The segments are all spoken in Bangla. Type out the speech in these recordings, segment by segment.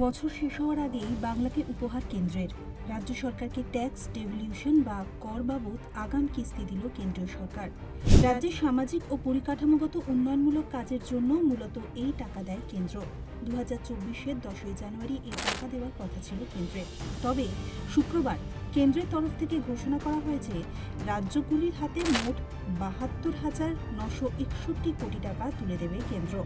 বছর শেষ হওয়ার আগেই বাংলাকে উপহার কেন্দ্রের। রাজ্য সরকারকে ট্যাক্স ডেভলিউশন বা কর বাবদ আগাম কিস্তি দিল কেন্দ্রীয় সরকার। রাজ্যের সামাজিক ও পরিকাঠামোগত উন্নয়নমূলক কাজের জন্য মূলত এই টাকা দেয় কেন্দ্র। দু হাজার চব্বিশের দশই জানুয়ারি এই টাকা দেওয়ার কথা ছিল কেন্দ্রের তবে শুক্রবার কেন্দ্রের তরফ থেকে ঘোষণা করা হয়েছে, রাজ্যগুলির হাতে মোট বাহাত্তর হাজার নশো একষট্টি কোটি টাকা তুলে দেবে কেন্দ্র।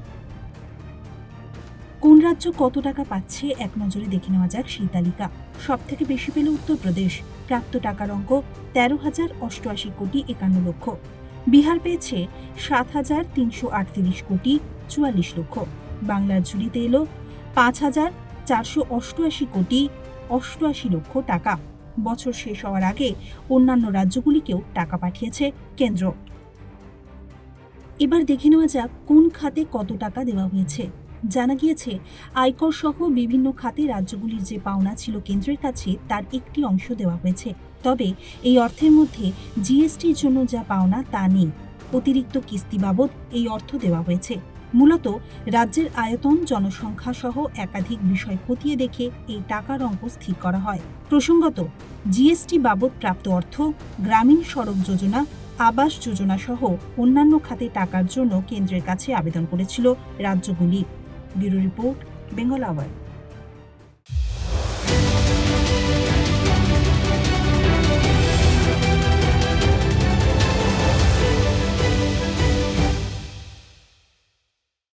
কোন রাজ্য কত টাকা পাচ্ছে এক নজরে দেখে নেওয়া যাক সেই তালিকা। সব থেকে বেশি পেল উত্তরপ্রদেশ। প্রাপ্ত টাকার অঙ্ক তেরো হাজার অষ্টআশি কোটি একান্ন লক্ষ। বিহার পেয়েছে সাত হাজার তিনশো আটত্রিশ কোটি চুয়াল্লিশ লক্ষ। বাংলার ঝুলিতে এলো পাঁচ হাজার চারশো অষ্টআশি কোটি অষ্টআশি লক্ষ টাকা। বছর শেষ হওয়ার আগে অন্যান্য রাজ্যগুলিকেও টাকা পাঠিয়েছে কেন্দ্র। এবার দেখে নেওয়া যাক কোন খাতে কত টাকা দেওয়া হয়েছে। জানা গিয়েছে, আয়কর সহ বিভিন্ন খাতে রাজ্যগুলির যে পাওনা ছিল কেন্দ্রের কাছে, তার একটি অংশ দেওয়া হয়েছে। তবে এই অর্থের মধ্যে জিএসটির জন্য যা পাওনা, তা নেই। অতিরিক্ত কিস্তি বাবদ এই অর্থ দেওয়া হয়েছে। মূলত রাজ্যের আয়তন, জনসংখ্যা সহ একাধিক বিষয় খতিয়ে দেখে এই টাকার অঙ্ক স্থির করা হয়। প্রসঙ্গত, জিএসটি বাবদ প্রাপ্ত অর্থ, গ্রামীণ সড়ক যোজনা, আবাস যোজনা সহ অন্যান্য খাতে টাকার জন্য কেন্দ্রের কাছে আবেদন করেছিল রাজ্যগুলি। Bureau report Bengal hour.